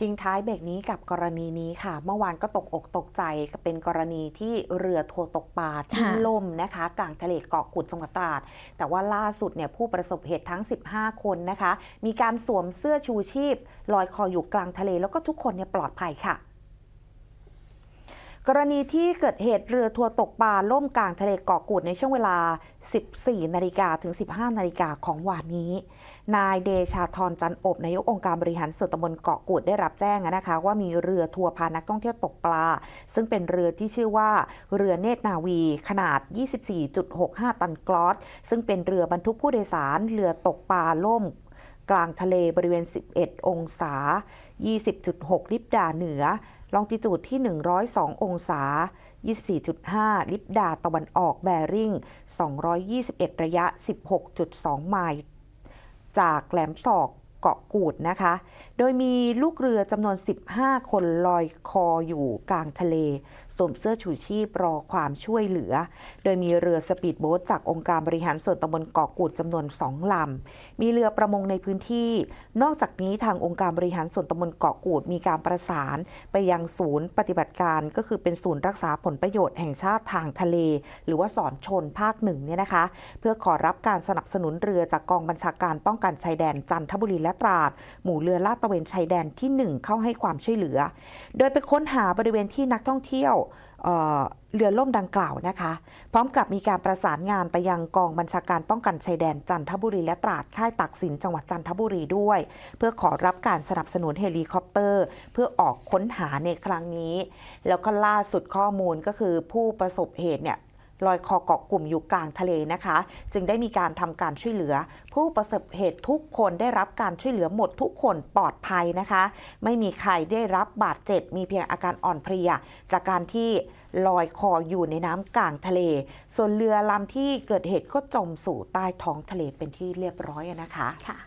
ทิ้งท้ายเบรกนี้กับกรณีนี้ค่ะ เมื่อวานก็ตกอกตกใจกับเป็นกรณีที่เรือทัวร์ตกปลาที่ค่ะล่มนะคะกลางทะเลเกาะกุดจังหวัดตราด แต่ว่าล่าสุดเนี่ยผู้ประสบเหตุทั้ง 15 คนนะคะ มีการสวมเสื้อชูชีพ ลอยคออยู่กลางทะเลแล้วก็ทุกคนเนี่ยปลอดภัยค่ะ กรณีที่เกิดเหตุเรือทัวร์ตกปลาล่มกลางทะเลเกาะกูดในช่วงเวลา 14 นาฬิกาถึง 15 นาฬิกาของวานนี้ นายเดชาธรจันอบนายกองค์การบริหารส่วนตำบลเกาะกูดได้รับแจ้งนะคะ ว่ามีเรือทัวร์พานักท่องเที่ยวตกปลา ซึ่งเป็นเรือที่ชื่อว่าเรือเนตรนาวี ขนาด 24.65 ตันกลอสซึ่งเป็นเรือบรรทุกผู้โดยสารเรือตกปลาล่มกลางทะเลบริเวณ 11 องศา 20.6 ลิบดาเหนือ ลองติจูดที่ 102 องศา 24.5 ลิบดาตะวันออกแบริ่ง 221 ระยะ 16.2 ไมล์ จากแหลมศอก เกาะกูดนะคะ โดยมีลูกเรือจำนวน 15 คนลอยคออยู่กลางทะเลสวมเสื้อชูชีพรอความช่วยเหลือ โดยมีเรือสปีดโบ๊ทจากองค์การบริหารส่วนตำบลเกาะกูดจำนวน2ลำ มีเรือประมงในพื้นที่ นอกจากนี้ทางองค์การบริหารส่วนตำบลเกาะกูดมีการประสาน ไปยังศูนย์ปฏิบัติการก็คือเป็นศูนย์รักษาผลประโยชน์แห่งชาติทางทะเล หรือว่าสอนชนภาคหนึ่งเนี่ยนะคะ เพื่อขอรับการสนับสนุนเรือจากกองบัญชาการป้องกันชายแดนจันทบุรีและตราด หมู่เรือลาดตระเวนชายแดนที่ 1 เข้าให้ความช่วยเหลือ โดยไปค้นหาบริเวณที่นักท่องเที่ยวเเรือล่มดังกล่าวนะคะ พร้อมกับมีการประสานงานไปยังกองบัญชาการป้องกันชายแดนจันทบุรีและตราดค่ายตักสินจังหวัดจันทบุรีด้วย เพื่อขอรับการสนับสนุนเฮลิคอปเตอร์ เพื่อออกค้นหาในครั้งนี้ แล้วก็ล่าสุดข้อมูลก็คือผู้ประสบเหตุเนี่ย ลอยคอเกาะกลุ่มอยู่กลางทะเลนะคะ จึงได้มีการทำการช่วยเหลือ ผู้ประสบเหตุทุกคนได้รับการช่วยเหลือหมดทุกคนปลอดภัยนะคะ ไม่มีใครได้รับบาดเจ็บ มีเพียงอาการอ่อนเพลีย จากการที่ลอยคออยู่ในน้ำกลางทะเล ส่วนเรือลำที่เกิดเหตุก็จมสู่ใต้ท้องทะเลเป็นที่เรียบร้อยนะคะค่ะ